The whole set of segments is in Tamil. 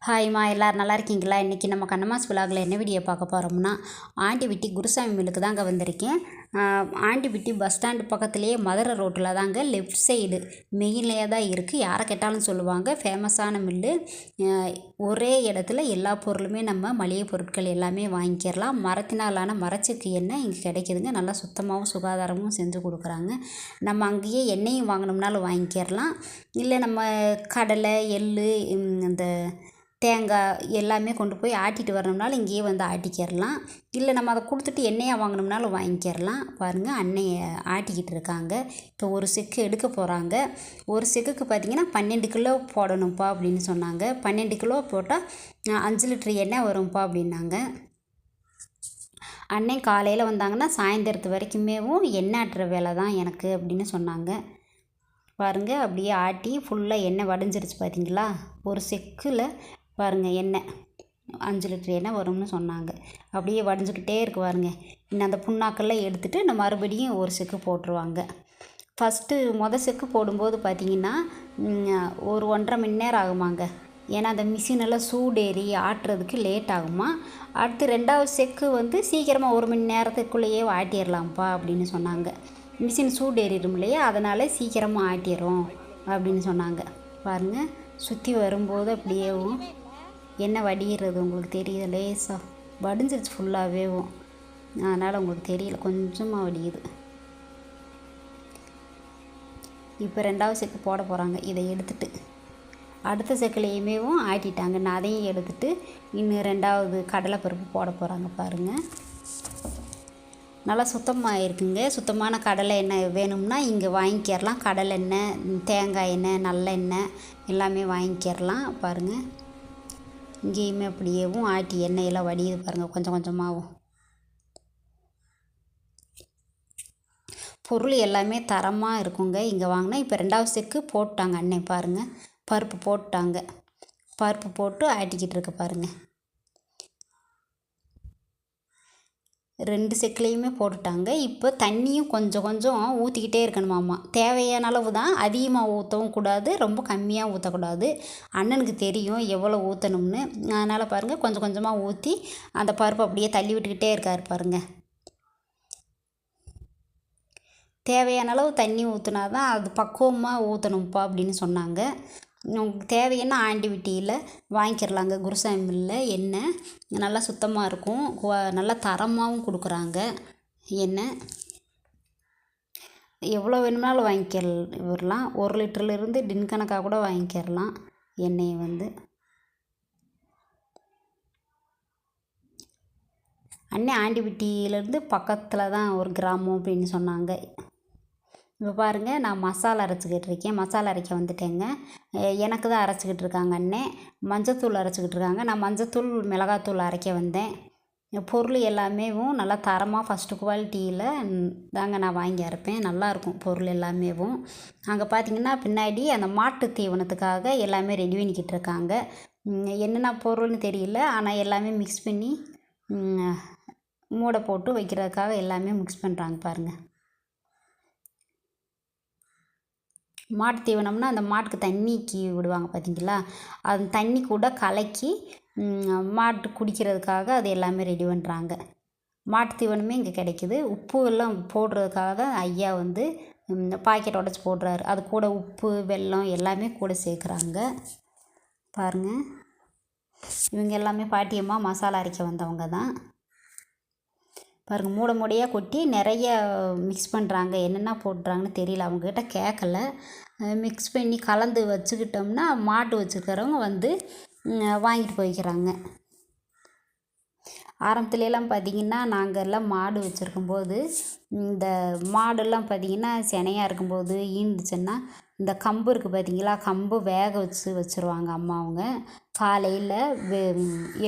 ஹாய்மா எல்லோரும் நல்லா இருக்கீங்களா? இன்றைக்கி நம்ம கண்ணமாஸ் விலாகில் என்ன வீடியோ பார்க்க போகிறோம்னா ஆண்டிவிட்டி குருசாமி மில்லுக்கு தாங்க வந்திருக்கேன். ஆண்டிவிட்டி பஸ் ஸ்டாண்டு பக்கத்துலேயே மதுரை ரோட்டில் தாங்க லெஃப்ட் சைடு மெயின்லேயே தான் இருக்குது யாரை கேட்டாலும் சொல்லுவாங்க ஃபேமஸான மில்லு. ஒரே இடத்துல எல்லா பொருளுமே நம்ம மளிகை பொருட்கள் எல்லாமே வாங்கிக்கிறலாம். மரத்தினாலான மரச்சுக்கு எண்ணெய் இங்கே கிடைக்கிதுங்க. நல்லா சுத்தமாகவும் சுகாதாரமும் செஞ்சு கொடுக்குறாங்க. நம்ம அங்கேயே எண்ணெயும் வாங்கினோம்னாலும் வாங்கிக்கிறலாம். இல்லை நம்ம கடலை எள் இந்த தேங்காய் எல்லாமே கொண்டு போய் ஆட்டிட்டு வரணும்னாலும் இங்கேயே வந்து ஆட்டிக்கிறலாம். இல்லை நம்ம அதை கொடுத்துட்டு எண்ணெயாக வாங்கணும்னாலும் வாங்கிக்கிறலாம். பாருங்கள் அன்னையை ஆட்டிக்கிட்டு இருக்காங்க. இப்போ ஒரு செக்கு எடுக்க போகிறாங்க ஒரு செக்குக்கு பார்த்திங்கன்னா பன்னெண்டு கிலோ போடணும்ப்பா அப்படின்னு சொன்னாங்க. பன்னெண்டு கிலோ போட்டால் அஞ்சு லிட்ரு எண்ணெய் வரும்ப்பா அப்படின்னாங்க. அன்னை காலையில் வந்தாங்கன்னா சாயந்தரத்து வரைக்குமேவும் எண்ணெய் ஆட்டுற வேலை தான் எனக்கு அப்படின்னு சொன்னாங்க. பாருங்கள் அப்படியே ஆட்டி ஃபுல்லாக எண்ணெய் வடிஞ்சிருச்சு பார்த்தீங்களா? ஒரு செக்கில் பாருங்கள் எண்ணெய் அஞ்சு லிட்டர் எண்ணெய் வரும்னு சொன்னாங்க. அப்படியே வடிஞ்சிக்கிட்டே இருக்கு பாருங்க. இன்னும் அந்த புண்ணாக்கெல்லாம் எடுத்துகிட்டு நான் மறுபடியும் ஒரு செக்கு போட்டுருவாங்க. ஃபஸ்ட்டு மொதல் செக்கு போடும்போது பார்த்திங்கன்னா ஒரு ஒன்றரை மணி நேரம் ஆகுமாங்க. ஏன்னா அந்த மிஷினெல்லாம் சூடேறி ஆட்டுறதுக்கு லேட் ஆகுமா? அடுத்து ரெண்டாவது செக்கு வந்து சீக்கிரமாக ஒரு மணி நேரத்துக்குள்ளேயே ஆட்டிடலாம்ப்பா அப்படின்னு சொன்னாங்க. மிஷின் சூடேறிடும் இல்லையா? அதனால் சீக்கிரமாக ஆட்டிடும் அப்படின்னு சொன்னாங்க. பாருங்கள் சுற்றி வரும்போது அப்படியேவும் எண்ணெய் வடிகிறது உங்களுக்கு தெரியுது? லேசாக வடிஞ்சிருச்சு ஃபுல்லாகவேவும் அதனால் உங்களுக்கு தெரியல. கொஞ்சமாக வடியுது. இப்போ ரெண்டாவது செக்கு போட போகிறாங்க இதை எடுத்துட்டு அடுத்த செக்குலேயுமேவும் ஆட்டிட்டாங்க. நான் அதையும் எடுத்துட்டு இன்னும் ரெண்டாவது கடலைப்பருப்பு போட போகிறாங்க பாருங்கள் நல்லா சுத்தமாக இருக்குங்க சுத்தமான கடலை எண்ணெய் வேணும்னா இங்கே வாங்கிக்கிறலாம். கடலை எண்ணெய் தேங்காய் எண்ணெய் நல்லெண்ணெய் எல்லாமே வாங்கிக்கிறலாம். பாருங்கள் இங்கேயுமே அப்படியேவும் ஆட்டி எண்ணெயெல்லாம் வடியுது பாருங்கள் கொஞ்சம் கொஞ்சமாகவும் பொருள் எல்லாமே தரமாக இருக்குங்க. இங்கே வாங்கினா இப்போ ரெண்டாவது செக்கு போட்டாங்க அன்னை பாருங்கள் பருப்பு போட்டாங்க. பருப்பு போட்டு ஆட்டிக்கிட்டு இருக்க பாருங்கள் ரெண்டு செக்குலேயுமே போட்டுட்டாங்க. இப்போ தண்ணியும் கொஞ்சம் கொஞ்சம் ஊற்றிக்கிட்டே இருக்கணுமாம்மா தேவையான அளவு தான். அதிகமாக ஊற்றவும் கூடாது. ரொம்ப கம்மியாக ஊற்றக்கூடாது அண்ணனுக்கு தெரியும் எவ்வளோ ஊற்றணும்னு அதனால் பாருங்கள் கொஞ்சம் கொஞ்சமாக ஊற்றி அந்த பருப்பு அப்படியே தள்ளி விட்டுக்கிட்டே இருக்கார் பாருங்கள் தேவையான அளவு தண்ணி ஊற்றுனா தான் அது பக்குவமாக ஊற்றணும்ப்பா அப்படின்னு சொன்னாங்க. உங்களுக்கு தேவையான ஆண்டிவிட்டியில் வாங்கிக்கிறலாங்க குருசாமி மில்லில் எண்ணெய் நல்லா சுத்தமாக இருக்கும். நல்லா தரமாகவும் கொடுக்குறாங்க. எண்ணெய் எவ்வளோ வேணும்னாலும் வாங்கிக்கல் வரலாம் ஒரு லிட்டர்லேருந்து டின் கணக்காக கூட வாங்கிக்கிறலாம் எண்ணெயை வந்து. அண்ணன் ஆண்டிவிட்டியிலேருந்து பக்கத்தில் தான் ஒரு கிராமம் அப்படின்னு சொன்னாங்க. இப்போ பாருங்கள் நான் மசாலா அரைச்சிக்கிட்டு இருக்கேன். மசாலா அரைக்க வந்துட்டேங்க. எனக்கு தான் அரைச்சிக்கிட்டு இருக்காங்க அண்ணே. மஞ்சத்தூள் அரைச்சிக்கிட்டு இருக்காங்க. நான் மஞ்சத்தூள் மிளகாத்தூள் அரைக்க வந்தேன். பொருள் எல்லாமேவும் நல்லா தரமாக ஃபஸ்ட்டு குவாலிட்டியில் தாங்க நான் வாங்கி அரைப்பேன். நல்லாயிருக்கும் பொருள் எல்லாமேவும் அங்கே பார்த்திங்கன்னா பின்னாடி அந்த மாட்டு தீவனத்துக்காக எல்லாமே ரெடி பண்ணிக்கிட்டு இருக்காங்க. என்னென்ன பொருள்னு தெரியல. ஆனால் எல்லாமே மிக்ஸ் பண்ணி மூடை போட்டு வைக்கிறதுக்காக எல்லாமே மிக்ஸ் பண்ணுறாங்க பாருங்கள் மாட்டு தீவனம்னா அந்த மாட்டுக்கு தண்ணிக்கு விடுவாங்க பார்த்தீங்களா? அந்த தண்ணி கூட கலக்கி மாட்டு குடிக்கிறதுக்காக அது எல்லாமே ரெடி பண்ணுறாங்க மாட்டு தீவனமே இங்கே கிடைக்கிது. உப்பு எல்லாம் போடுறதுக்காக ஐயா வந்து பாக்கெட் உடச்சி போடுறாரு. அது கூட உப்பு வெல்லம் எல்லாமே கூட சேர்க்குறாங்க. பாருங்கள் இவங்க எல்லாமே பாட்டியம்மா மசாலா அரைக்க வந்தவங்க தான். பாருங்கள் மூட மூடையாக கொட்டி நிறைய மிக்ஸ் பண்ணுறாங்க என்னென்ன போடுறாங்கன்னு தெரியல அவங்கக்கிட்ட கேட்கல மிக்ஸ் பண்ணி கலந்து வச்சுக்கிட்டோம்னா மாட்டு வச்சுருக்கிறவங்க வந்து வாங்கிட்டு போய்க்கிறாங்க. ஆரம்பத்துலலாம் பார்த்திங்கன்னா நாங்கள் எல்லாம் மாடு வச்சுருக்கும்போது இந்த மாடெல்லாம் பார்த்திங்கன்னா சினையாக இருக்கும்போது ஈந்துச்சுன்னா இந்த கம்பு இருக்குது பார்த்தீங்களா கம்பு வேக வச்சு வச்சுருவாங்க அம்மா அவங்க. காலையில் வெ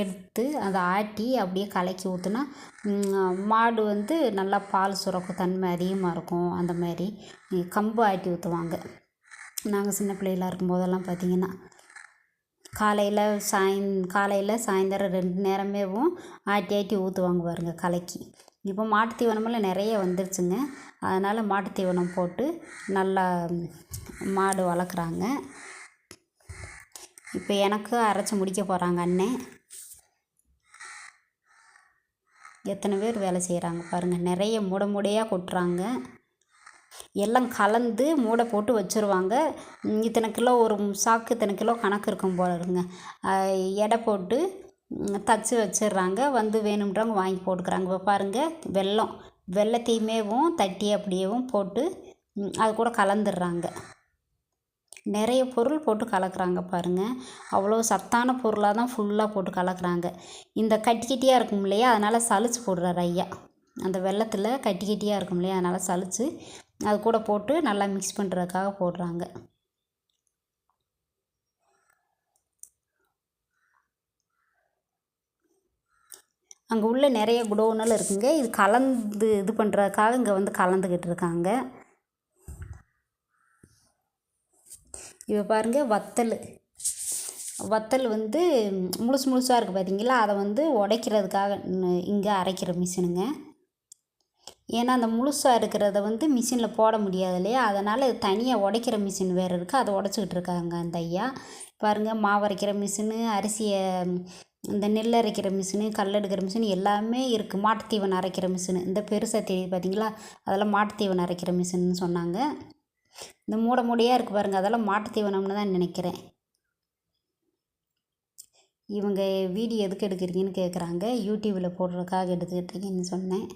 எடுத்து அதை ஆட்டி அப்படியே கலக்கி ஊற்றுனா மாடு வந்து நல்லா பால் சுரக்கும் தன்மை அதிகமாக இருக்கும் அந்த மாதிரி. கம்பு ஆட்டி ஊற்றுவாங்க நாங்கள் சின்ன பிள்ளைகளாக இருக்கும்போதெல்லாம் பார்த்திங்கன்னா. காலையில் சாயந் காலையில் சாயந்தரம் ரெண்டு நேரமேவும் ஆட்டி ஆட்டி ஊற்றுவாங்க பாருங்க கலக்கி. இப்போ மாட்டு தீவனமெல்லாம் நிறைய வந்துருச்சுங்க. அதனால் மாட்டு தீவனம் போட்டு நல்லா மாடு வளர்க்குறாங்க. இப்போ எனக்கு அரைச்சி முடிக்க போகிறாங்க அண்ணன் எத்தனை பேர் வேலை செய்கிறாங்க பாருங்கள் நிறைய மூட கொட்டுறாங்க. எல்லாம் கலந்து மூடை போட்டு வச்சுருவாங்க. இத்தனை கிலோ ஒரு சாக்கு இத்தனை கிலோ கணக்கு இருக்கும் போல இருங்க எடை போட்டு தச்சு வச்சிடுறாங்க. வந்து வேணுன்றவங்க வாங்கி போட்டுக்கிறாங்க. இப்போ பாருங்கள் வெல்லம் வெள்ளத்தையுமேவும் தட்டி அப்படியேவும் போட்டு அது கூட கலந்துடுறாங்க. நிறைய பொருள் போட்டு கலக்கிறாங்க பாருங்கள் அவ்வளோ சத்தான பொருளாக தான் ஃபுல்லாக போட்டு கலக்கிறாங்க. இந்த கட்டி கட்டியாக இருக்கும் இல்லையா? அதனால் சளிச்சு போடுறாரு ஐயா. அந்த வெள்ளத்தில் கட்டி கட்டியாக இருக்கும் இல்லையா? அதனால் சளிச்சு அது கூட போட்டு நல்லா மிக்ஸ் பண்ணுறதுக்காக போடுறாங்க. அங்கே உள்ள நிறைய குடோனெல்லாம் இருக்குங்க. இது கலந்து இது பண்ணுறதுக்காக இங்கே வந்து கலந்துக்கிட்டு இருக்காங்க. இப்போ பாருங்கள் வத்தல். வத்தல் வந்து முழுசு முழுசாக இருக்குது பார்த்தீங்களா அதை வந்து உடைக்கிறதுக்காக இங்கே அரைக்கிற மிஷினுங்க ஏன்னா அந்த முழுசாக இருக்கிறத வந்து மிஷினில் போட முடியாது இல்லையா? அதனால் தனியாக உடைக்கிற மிஷின் வேறு இருக்குது அதை உடச்சிக்கிட்டு இருக்காங்க அந்த ஐயா. பாருங்கள் மாவு அரைக்கிற மிஷினு அரிசியை இந்த நெல் அரைக்கிற மிஷினு கல் எடுக்கிற மிஷின் எல்லாமே இருக்குது மாட்டுத்தீவன் அரைக்கிற மிஷினு. இந்த பெருசாக தெரியுது பார்த்தீங்களா அதெல்லாம் மாட்டுத்தீவன் அரைக்கிற மிஷின்னு சொன்னாங்க. இந்த மூட மூடையாக இருக்குது பாருங்கள் அதெல்லாம் மாட்டுத்தீவனம்னு தான் நினைக்கிறேன். இவங்க வீடியோ எதுக்கு எடுக்கிறீங்கன்னு கேட்குறாங்க யூடியூப்பில் போடுறதுக்காக எடுத்துக்கிட்டீங்கன்னு சொன்னேன்.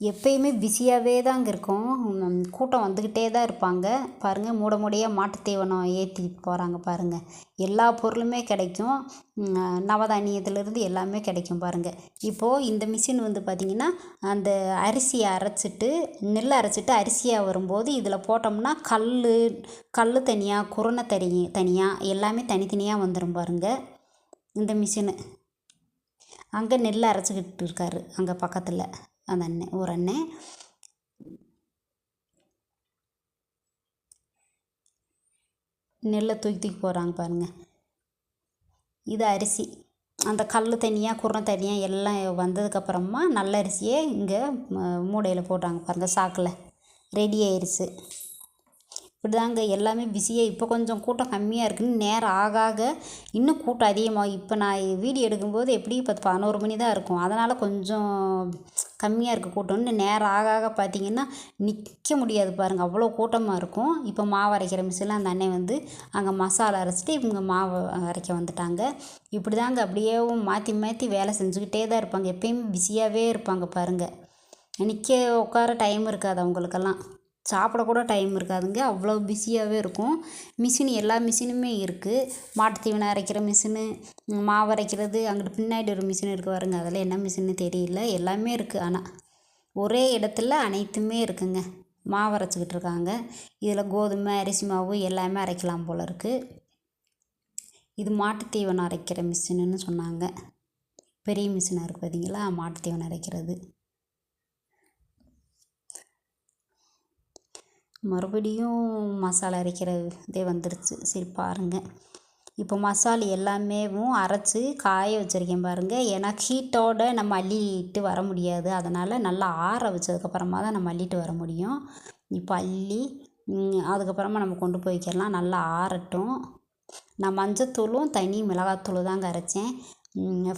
எப்பயுமே பிஸியாகவே தாங்க இருக்கும். கூட்டம் வந்துக்கிட்டே தான் இருப்பாங்க. பாருங்கள் மூட மூடையாக மாட்டுத் தீவனம் ஏற்றி போகிறாங்க பாருங்கள் எல்லா பொருளுமே கிடைக்கும். நவதானியத்துலேருந்து எல்லாமே கிடைக்கும் பாருங்கள் இப்போது இந்த மிஷின் வந்து பார்த்திங்கன்னா அந்த அரிசியை அரைச்சிட்டு நெல் அரைச்சிட்டு அரிசியாக வரும்போது இதில் போட்டோம்னா கல் கல் தனியாக குருணை தனி தனியாக எல்லாமே தனித்தனியாக வந்துடும் பாருங்கள் இந்த மிஷினு. அங்கே நெல் அரைச்சிக்கிட்டு இருக்காரு அங்கே பக்கத்தில். அந்த அண்ணன் ஒரு அண்ணன் நெல்லை தூக்கி தூக்கி போகிறாங்க பாருங்கள் இது அரிசி. அந்த கல் தனியாக குரம் தனியாக எல்லாம் வந்ததுக்கப்புறமா நல்ல அரிசியே இங்கே மூடையில் போட்டாங்க பாருங்கள் சாக்கில். ரெடி ஆயிடுச்சு இப்படிதாங்க எல்லாமே பிஸியாக இப்போ கொஞ்சம் கூட்டம் கம்மியாக இருக்குதுன்னு நேரம் ஆக ஆக இன்னும் கூட்டம் அதிகமாகும் இப்போ நான் வீடியோ எடுக்கும்போது எப்படியும் பத்து பதினோரு மணி தான் இருக்கும். அதனால் கொஞ்சம் கம்மியாக இருக்குது கூட்டம் இன்னும் நேரம் ஆக ஆக பார்த்தீங்கன்னா நிற்க முடியாது பாருங்கள் அவ்வளோ கூட்டமாக இருக்கும். இப்போ மாவு அரைக்கிற மிஷினில் அந்த அண்ணன் வந்து அங்கே மசாலா அரைச்சிட்டு இவங்க மாவு அரைக்க வந்துட்டாங்க. இப்படி தாங்க அப்படியே மாற்றி மாற்றி வேலை செஞ்சுக்கிட்டே தான் இருப்பாங்க. எப்பயுமே பிஸியாகவே இருப்பாங்க பாருங்கள் நிற்க உட்கார டைம் இருக்காது அவங்களுக்கெல்லாம். சாப்பிடக்கூட டைம் இருக்காதுங்க. அவ்வளோ பிஸியாகவே இருக்கும். மிஷின் எல்லா மிஷினுமே இருக்குது மாட்டு தீவனம் அரைக்கிற மிஷினு மாவு அரைக்கிறது அங்கிட்டு பின்னாடி ஒரு மிஷின் இருக்குது பாருங்க. அதில் என்ன மிஷின்னு தெரியல. எல்லாமே இருக்குது ஆனால் ஒரே இடத்துல அனைத்துமே இருக்குங்க. மாவு அரைச்சிக்கிட்டு இருக்காங்க. இதில் கோதுமை அரிசி மாவு எல்லாமே அரைக்கலாம் போல் இருக்குது இது மாட்டு தீவனம் அரைக்கிற மிஷினுன்னு சொன்னாங்க. பெரிய மிஷினாக இருக்குது பார்த்தீங்களா மாட்டு தீவனம் அரைக்கிறது. மறுபடியும் மசாலா அரைக்கிற இதே வந்துருச்சு. சரி பாருங்கள் இப்போ மசாலா எல்லாமேவும் அரைச்சி காய வச்சுருக்கேன் பாருங்கள் ஏன்னா ஹீட்டோடு நம்ம அள்ளிட்டு வர முடியாது. அதனால் நல்லா ஆற வச்சதுக்கப்புறமா தான் நம்ம அள்ளிட்டு வர முடியும். இப்போ அள்ளி அதுக்கப்புறமா நம்ம கொண்டு போய்க்கிடலாம் நல்லா ஆறட்டும். நான் மஞ்சத்தூளும் தனி மிளகாத்தூள் தாங்க அரைச்சேன்.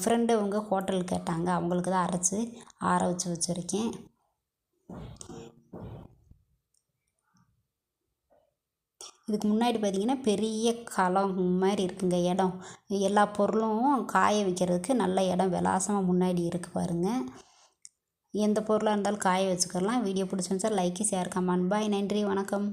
ஃப்ரெண்டு அவங்க ஹோட்டல் கேட்டாங்க. அவங்களுக்கு தான் அரைச்சி ஆற வச்சு வச்சுருக்கேன். இதுக்கு முன்னாடி பார்த்திங்கன்னா பெரிய களம் மாதிரி இருக்குங்க இடம். எல்லா பொருளும் காய வைக்கிறதுக்கு நல்ல இடம் விலாசமாக முன்னாடி இருக்குது பாருங்கள் எந்த பொருளாக இருந்தாலும் காய வச்சுக்கலாம். வீடியோ பிடிச்சிருந்துச்சா லைக்கு ஷேர் கமெண்ட் பாய் நன்றி. வணக்கம்.